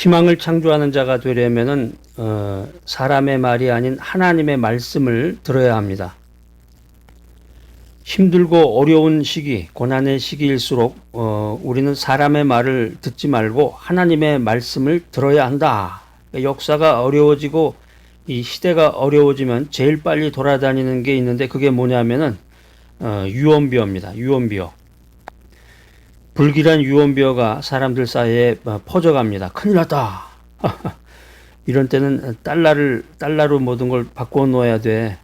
희망을 창조하는 자가 되려면은 어, 사람의 말이 아닌 하나님의 말씀을 들어야 합니다. 힘들고 어려운 시기, 고난의 시기일수록 어, 우리는 사람의 말을 듣지 말고 하나님의 말씀을 들어야 한다. 역사가 어려워지고 이 시대가 어려워지면 제일 빨리 돌아다니는 게 있는데 그게 뭐냐면은 어, 유언비어입니다. 유언비어. 불길한 유언비어가 사람들 사이에 어, 퍼져갑니다. 큰일 났다. 이런 때는 달러를 달러로 모든 걸 바꿔 놓아야 돼.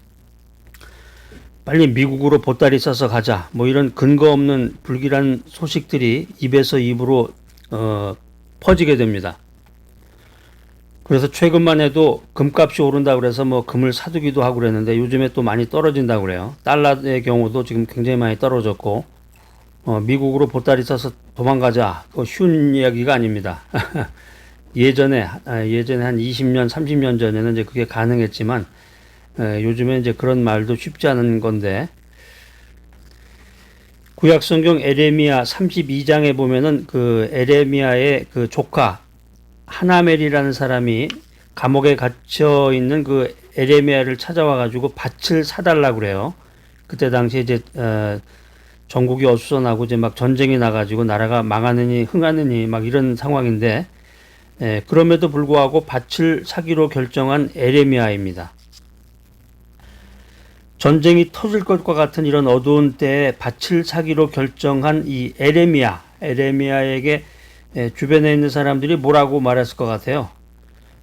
빨리 미국으로 보따리 싸서 가자. 뭐 이런 근거 없는 불길한 소식들이 입에서 입으로 어, 퍼지게 됩니다. 그래서 최근만 해도 금값이 오른다 그래서 뭐 금을 사두기도 하고 그랬는데 요즘에 또 많이 떨어진다 그래요. 달러의 경우도 지금 굉장히 많이 떨어졌고 어, 미국으로 보따리 싸서 도망가자. 그거 쉬운 이야기가 아닙니다. 예전에 아, 예전에 한 20년, 30년 전에는 이제 그게 가능했지만 에, 요즘에 이제 그런 말도 쉽지 않은 건데 구약 성경 에레미야 32장에 보면은 그 에레미야의 그 조카 하나멜이라는 사람이 감옥에 갇혀 있는 그 에레미야를 찾아와 가지고 밭을 사달라 그래요. 그때 당시에 이제 어, 전국이 어수선하고 이제 막 전쟁이 나가지고 나라가 망하느니 흥하느니 막 이런 상황인데 에, 그럼에도 불구하고 밭을 사기로 결정한 에레미야입니다. 전쟁이 터질 것과 같은 이런 어두운 때에 밭을 사기로 결정한 이 에레미야, 에레미야에게 에, 주변에 있는 사람들이 뭐라고 말했을 것 같아요?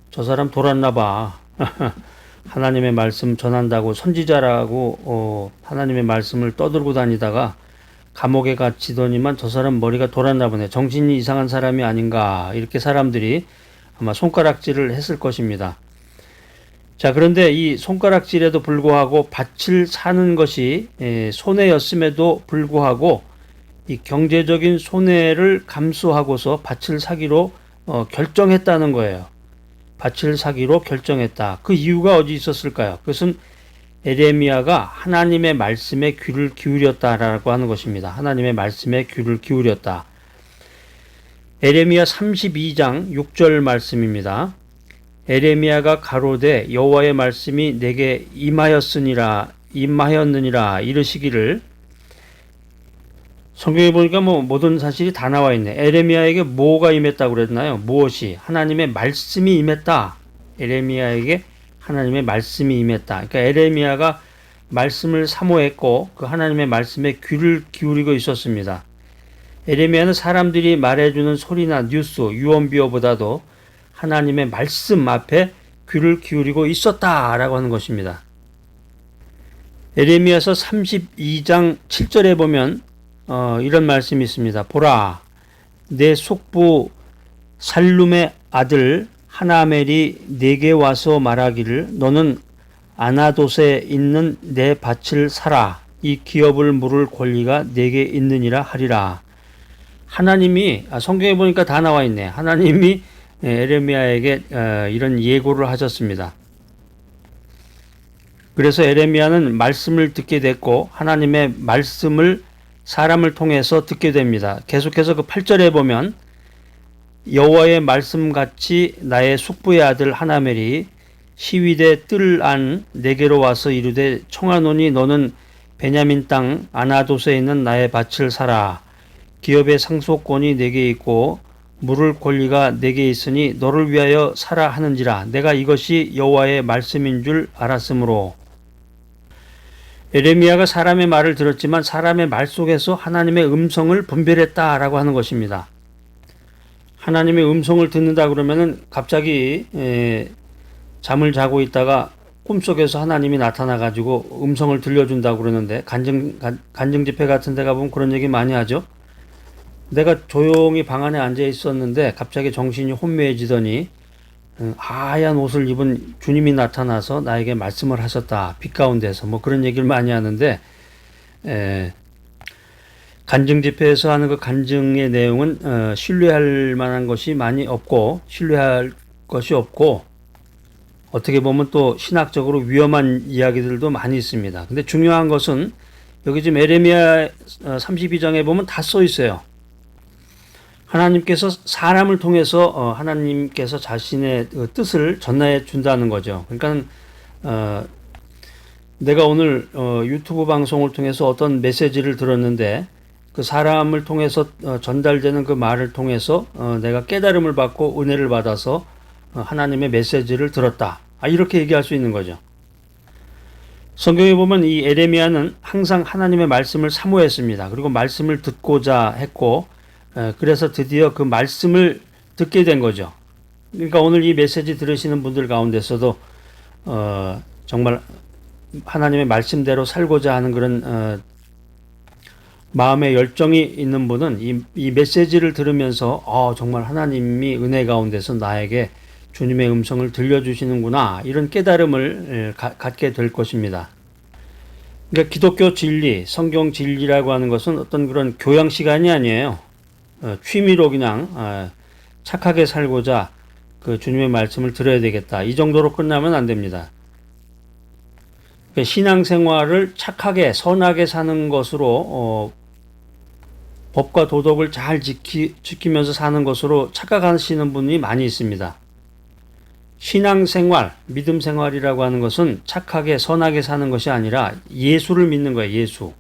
저 사람 돌았나 봐. 하나님의 말씀 전한다고 선지자라고 어, 하나님의 말씀을 떠들고 다니다가 감옥에 갇히더니만 저 사람 머리가 돌았나 보네. 정신이 이상한 사람이 아닌가. 이렇게 사람들이 아마 손가락질을 했을 것입니다. 자, 그런데 이 손가락질에도 불구하고 밭을 사는 것이 에, 손해였음에도 불구하고 이 경제적인 손해를 감수하고서 밭을 사기로 어, 결정했다는 거예요. 밭을 사기로 결정했다. 그 이유가 어디 있었을까요? 그것은 에레미야가 하나님의 말씀에 귀를 기울였다라고 하는 것입니다. 하나님의 말씀에 귀를 기울였다. 에레미야 32장 6절 말씀입니다. 에레미야가 가로되 여호와의 말씀이 내게 임하였으니라 임하였느니라 이르시기를 성경에 보니까 뭐 모든 사실이 다 나와 있네. 에레미야에게 뭐가 임했다고 그랬나요? 무엇이 하나님의 말씀이 임했다. 에레미야에게 하나님의 말씀이 임했다. 그러니까 에레미야가 말씀을 사모했고 그 하나님의 말씀에 귀를 기울이고 있었습니다. 에레미야는 사람들이 말해주는 소리나 뉴스, 유언비어보다도 하나님의 말씀 앞에 귀를 기울이고 있었다라고 하는 것입니다. 에레미야서 32장 7절에 보면 어, 이런 말씀이 있습니다. 보라, 내 속부 살룸의 아들 하나멜이 내게 와서 말하기를 너는 아나돗에 있는 내 밭을 사라. 이 기업을 물을 권리가 내게 있느니라 하리라. 하나님이 아, 성경에 보니까 다 나와 있네. 하나님이 에레미야에게 어, 이런 예고를 하셨습니다. 그래서 에레미야는 말씀을 듣게 됐고 하나님의 말씀을 사람을 통해서 듣게 됩니다. 계속해서 그 8절에 보면 여호와의 말씀같이 나의 숙부의 아들 하나멜이 시위대 뜰 안 내게로 와서 이르되 청하노니 너는 베냐민 땅 아나도스에 있는 나의 밭을 사라. 기업의 상속권이 내게 있고 물을 권리가 내게 있으니 너를 위하여 사라 하는지라. 내가 이것이 여호와의 말씀인 줄 알았으므로. 에레미야가 사람의 말을 들었지만 사람의 말 속에서 하나님의 음성을 분별했다라고 하는 것입니다. 하나님의 음성을 듣는다 그러면은 갑자기 에, 잠을 자고 있다가 꿈속에서 하나님이 나타나 가지고 음성을 들려준다고 그러는데 간증 간증 집회 같은 데 가보면 그런 얘기 많이 하죠. 내가 조용히 방 안에 앉아 있었는데 갑자기 정신이 혼미해지더니 어, 하얀 옷을 입은 주님이 나타나서 나에게 말씀을 하셨다. 빛 가운데서 뭐 그런 얘기를 많이 하는데 에, 간증 집회에서 하는 그 간증의 내용은 어, 신뢰할 만한 것이 많이 없고 신뢰할 것이 없고 어떻게 보면 또 신학적으로 위험한 이야기들도 많이 있습니다. 근데 중요한 것은 여기 지금 에레미야 32장에 어, 보면 다 써 있어요. 하나님께서 사람을 통해서 어, 하나님께서 자신의 그 뜻을 전해 준다는 거죠. 그러니까 어, 내가 오늘 어, 유튜브 방송을 통해서 어떤 메시지를 들었는데 그 사람을 통해서 어, 전달되는 그 말을 통해서 어, 내가 깨달음을 받고 은혜를 받아서 어, 하나님의 메시지를 들었다. 아, 이렇게 얘기할 수 있는 거죠. 성경에 보면 이 에레미야는 항상 하나님의 말씀을 사모했습니다. 그리고 말씀을 듣고자 했고, 에, 그래서 드디어 그 말씀을 듣게 된 거죠. 그러니까 오늘 이 메시지 들으시는 분들 가운데서도 어, 정말 하나님의 말씀대로 살고자 하는 그런 어, 마음의 열정이 있는 분은 이, 이 메시지를 들으면서 어, 정말 하나님이 은혜 가운데서 나에게 주님의 음성을 들려주시는구나 이런 깨달음을 에, 가, 갖게 될 것입니다. 그러니까 기독교 진리, 성경 진리라고 하는 것은 어떤 그런 교양 시간이 아니에요. 어, 취미로 그냥 어, 착하게 살고자 그 주님의 말씀을 들어야 되겠다. 이 정도로 끝나면 안 됩니다. 그러니까 신앙생활을 착하게 선하게 사는 것으로 어, 법과 도덕을 잘 지키, 지키면서 사는 것으로 착각하시는 분이 많이 있습니다. 신앙생활, 믿음생활이라고 하는 것은 착하게 선하게 사는 것이 아니라 예수를 믿는 거예요. 예수.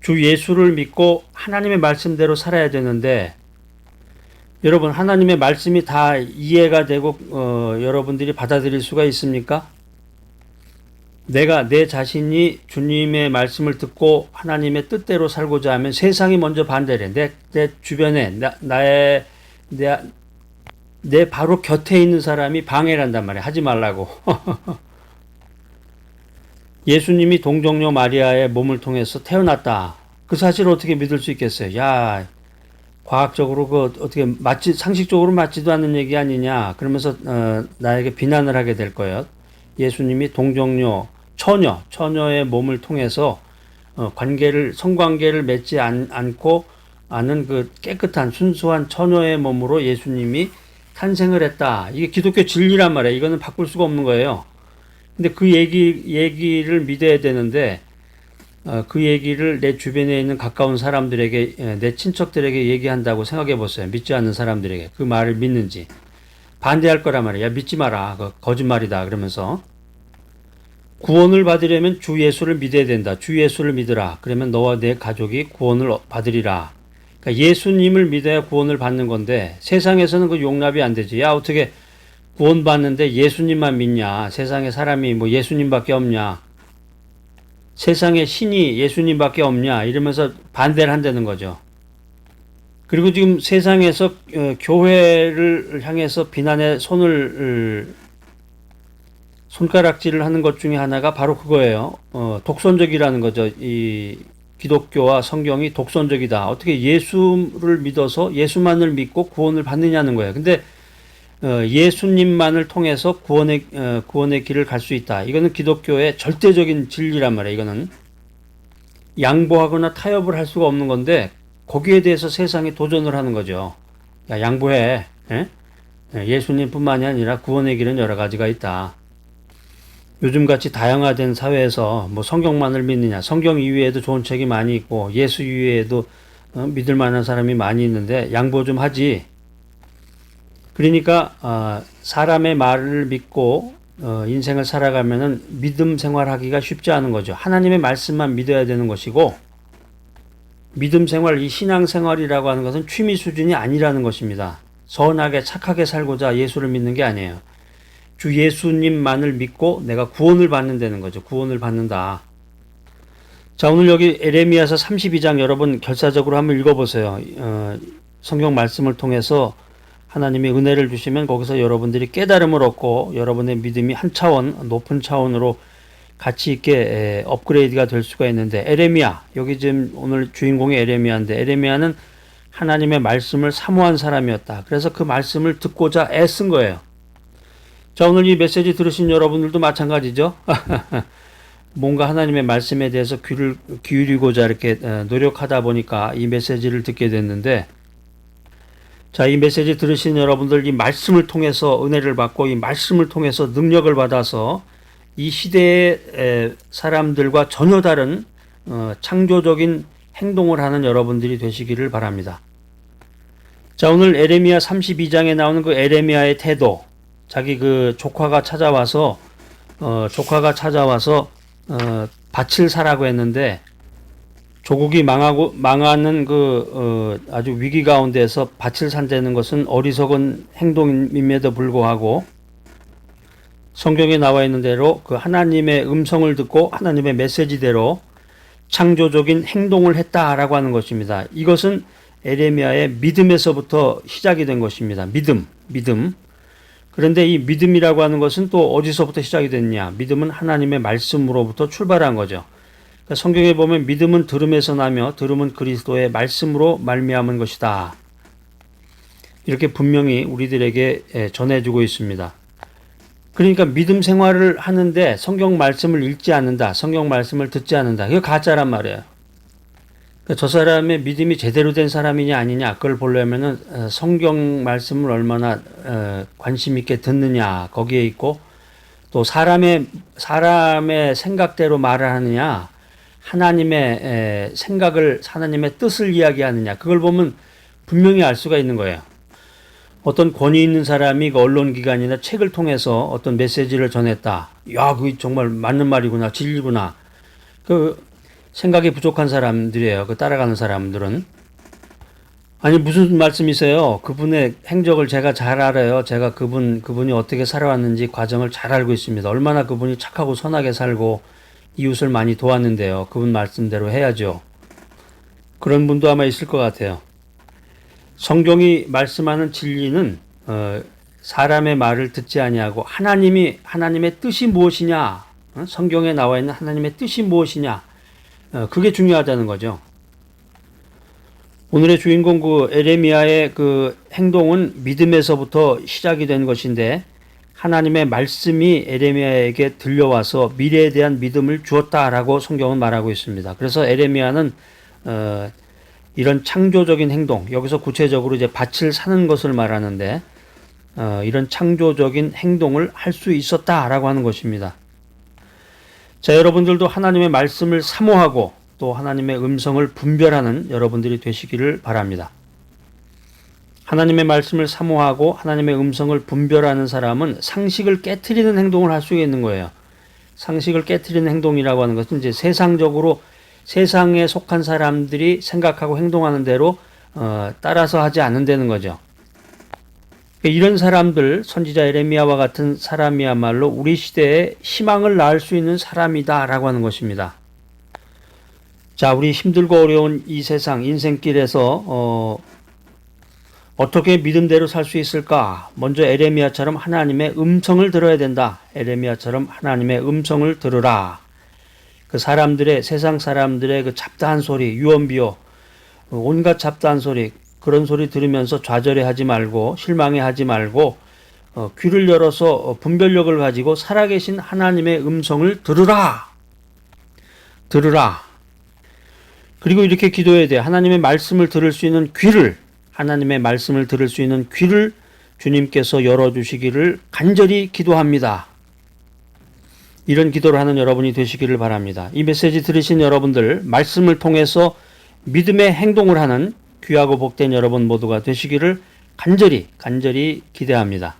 주 예수를 믿고 하나님의 말씀대로 살아야 되는데 여러분 하나님의 말씀이 다 이해가 되고 어, 여러분들이 받아들일 수가 있습니까? 내가 내 자신이 주님의 말씀을 듣고 하나님의 뜻대로 살고자 하면 세상이 먼저 반대래. 내, 내 주변에 나, 나의 내, 내 바로 곁에 있는 사람이 방해를 한단 말이야. 하지 말라고. 예수님이 동정녀 마리아의 몸을 통해서 태어났다. 그 사실을 어떻게 믿을 수 있겠어요? 야, 과학적으로 그 어떻게 맞지 상식적으로 맞지도 않는 얘기 아니냐. 그러면서 어, 나에게 비난을 하게 될 거예요. 예수님이 동정녀 처녀 처녀의 몸을 통해서 어, 관계를 성관계를 맺지 않, 않고 아는 그 깨끗한 순수한 처녀의 몸으로 예수님이 탄생을 했다. 이게 기독교 진리란 말이에요. 이거는 바꿀 수가 없는 거예요. 근데 그 얘기 얘기를 믿어야 되는데 어, 그 얘기를 내 주변에 있는 가까운 사람들에게 예, 내 친척들에게 얘기한다고 생각해 보세요. 믿지 않는 사람들에게 그 말을 믿는지 반대할 거란 말이야. 야, 믿지 마라. 그 거짓말이다. 그러면서 구원을 받으려면 주 예수를 믿어야 된다. 주 예수를 믿으라. 그러면 너와 내 가족이 구원을 받으리라. 그러니까 예수님을 믿어야 구원을 받는 건데 세상에서는 그 용납이 안 되지. 야 어떻게 구원 받는데 예수님만 믿냐? 세상에 사람이 뭐 예수님밖에 없냐? 세상에 신이 예수님밖에 없냐? 이러면서 반대를 한다는 거죠. 그리고 지금 세상에서 어, 교회를 향해서 비난의 손을 손가락질을 하는 것 중에 하나가 바로 그거예요. 어, 독선적이라는 거죠. 이 기독교와 성경이 독선적이다. 어떻게 예수를 믿어서 예수만을 믿고 구원을 받느냐는 거예요. 근데 어, 예수님만을 통해서 구원의 어, 구원의 길을 갈 수 있다. 이거는 기독교의 절대적인 진리란 말이에요. 이거는 양보하거나 타협을 할 수가 없는 건데 거기에 대해서 세상이 도전을 하는 거죠. 야, 양보해. 예? 예수님뿐만이 아니라 구원의 길은 여러 가지가 있다. 요즘같이 다양화된 사회에서 뭐 성경만을 믿느냐, 성경 이외에도 좋은 책이 많이 있고 예수 이외에도 어, 믿을 만한 사람이 많이 있는데 양보 좀 하지. 그러니까 어, 사람의 말을 믿고 어, 인생을 살아가면은 믿음 생활하기가 쉽지 않은 거죠. 하나님의 말씀만 믿어야 되는 것이고 믿음 생활, 이 신앙 생활이라고 하는 것은 취미 수준이 아니라는 것입니다. 선하게 착하게 살고자 예수를 믿는 게 아니에요. 주 예수님만을 믿고 내가 구원을 받는다는 거죠. 구원을 받는다. 자, 오늘 여기 에레미야서 32장 여러분 결사적으로 한번 읽어보세요. 어, 성경 말씀을 통해서 하나님이 은혜를 주시면 거기서 여러분들이 깨달음을 얻고 여러분의 믿음이 한 차원, 높은 차원으로 같이 있게 업그레이드가 될 수가 있는데 에레미야 여기 지금 오늘 주인공이 에레미야인데 에레미야는 하나님의 말씀을 사모한 사람이었다. 그래서 그 말씀을 듣고자 애쓴 거예요. 자, 오늘 이 메시지 들으신 여러분들도 마찬가지죠. 뭔가 하나님의 말씀에 대해서 귀를 기울이고자 이렇게 어, 노력하다 보니까 이 메시지를 듣게 됐는데, 자, 이 메시지 들으신 여러분들 이 말씀을 통해서 은혜를 받고 이 말씀을 통해서 능력을 받아서 이 시대의 사람들과 전혀 다른 어, 창조적인 행동을 하는 여러분들이 되시기를 바랍니다. 자, 오늘 에레미야 32장에 나오는 그 에레미야의 태도. 자기 그 조카가 찾아와서 어, 조카가 찾아와서 어, 밭을 사라고 했는데 조국이 망하고 망하는 그 어, 아주 위기 가운데서 밭을 산다는 것은 어리석은 행동임에도 불구하고 성경에 나와 있는 대로 그 하나님의 음성을 듣고 하나님의 메시지대로 창조적인 행동을 했다라고 하는 것입니다. 이것은 에레미야의 믿음에서부터 시작이 된 것입니다. 믿음, 믿음. 그런데 이 믿음이라고 하는 것은 또 어디서부터 시작이 됐냐? 믿음은 하나님의 말씀으로부터 출발한 거죠. 그러니까 성경에 보면 믿음은 들음에서 나며 들음은 그리스도의 말씀으로 말미암은 것이다. 이렇게 분명히 우리들에게 예, 전해주고 있습니다. 그러니까 믿음 생활을 하는데 성경 말씀을 읽지 않는다, 성경 말씀을 듣지 않는다. 이거 가짜란 말이에요. 그러니까 저 사람의 믿음이 제대로 된 사람이냐 아니냐 그걸 보려면은 어, 성경 말씀을 얼마나 어, 관심 있게 듣느냐 거기에 있고 또 사람의 사람의 생각대로 말을 하느냐 하나님의 에, 생각을 하나님의 뜻을 이야기하느냐 그걸 보면 분명히 알 수가 있는 거예요. 어떤 권위 있는 사람이 그 언론기관이나 책을 통해서 어떤 메시지를 전했다. 야, 그 정말 맞는 말이구나, 진리구나. 그 생각이 부족한 사람들이에요. 그 따라가는 사람들은. 아니, 무슨 말씀이세요? 그분의 행적을 제가 잘 알아요. 제가 그분, 그분이 어떻게 살아왔는지 과정을 잘 알고 있습니다. 얼마나 그분이 착하고 선하게 살고 이웃을 많이 도왔는데요. 그분 말씀대로 해야죠. 그런 분도 아마 있을 것 같아요. 성경이 말씀하는 진리는 어, 사람의 말을 듣지 아니하고 하나님이 하나님의 뜻이 무엇이냐 어? 성경에 나와 있는 하나님의 뜻이 무엇이냐 어, 그게 중요하다는 거죠. 오늘의 주인공 그 에레미야의 그 행동은 믿음에서부터 시작이 된 것인데 하나님의 말씀이 에레미야에게 들려와서 미래에 대한 믿음을 주었다라고 성경은 말하고 있습니다. 그래서 에레미야는 어, 이런 창조적인 행동, 여기서 구체적으로 이제 밭을 사는 것을 말하는데, 어, 이런 창조적인 행동을 할 수 있었다라고 하는 것입니다. 자, 여러분들도 하나님의 말씀을 사모하고 또 하나님의 음성을 분별하는 여러분들이 되시기를 바랍니다. 하나님의 말씀을 사모하고 하나님의 음성을 분별하는 사람은 상식을 깨뜨리는 행동을 할 수 있는 거예요. 상식을 깨뜨리는 행동이라고 하는 것은 이제 세상적으로 세상에 속한 사람들이 생각하고 행동하는 대로 어, 따라서 하지 않는다는 거죠. 이런 사람들 선지자 에레미야와 같은 사람이야말로 우리 시대에 희망을 낳을 수 있는 사람이다라고 하는 것입니다. 자, 우리 힘들고 어려운 이 세상 인생길에서 어, 어떻게 믿음대로 살 수 있을까? 먼저 에레미야처럼 하나님의 음성을 들어야 된다. 에레미야처럼 하나님의 음성을 들으라. 그 사람들의 세상 사람들의 그 잡다한 소리, 유언비어, 온갖 잡다한 소리 그런 소리 들으면서 좌절해 하지 말고 실망해 하지 말고 어, 귀를 열어서 어, 분별력을 가지고 살아계신 하나님의 음성을 들으라, 들으라. 그리고 이렇게 기도해야 돼. 하나님의 말씀을 들을 수 있는 귀를 하나님의 말씀을 들을 수 있는 귀를 주님께서 열어주시기를 간절히 기도합니다. 이런 기도를 하는 여러분이 되시기를 바랍니다. 이 메시지 들으신 여러분들, 말씀을 통해서 믿음의 행동을 하는 귀하고 복된 여러분 모두가 되시기를 간절히, 간절히 기대합니다.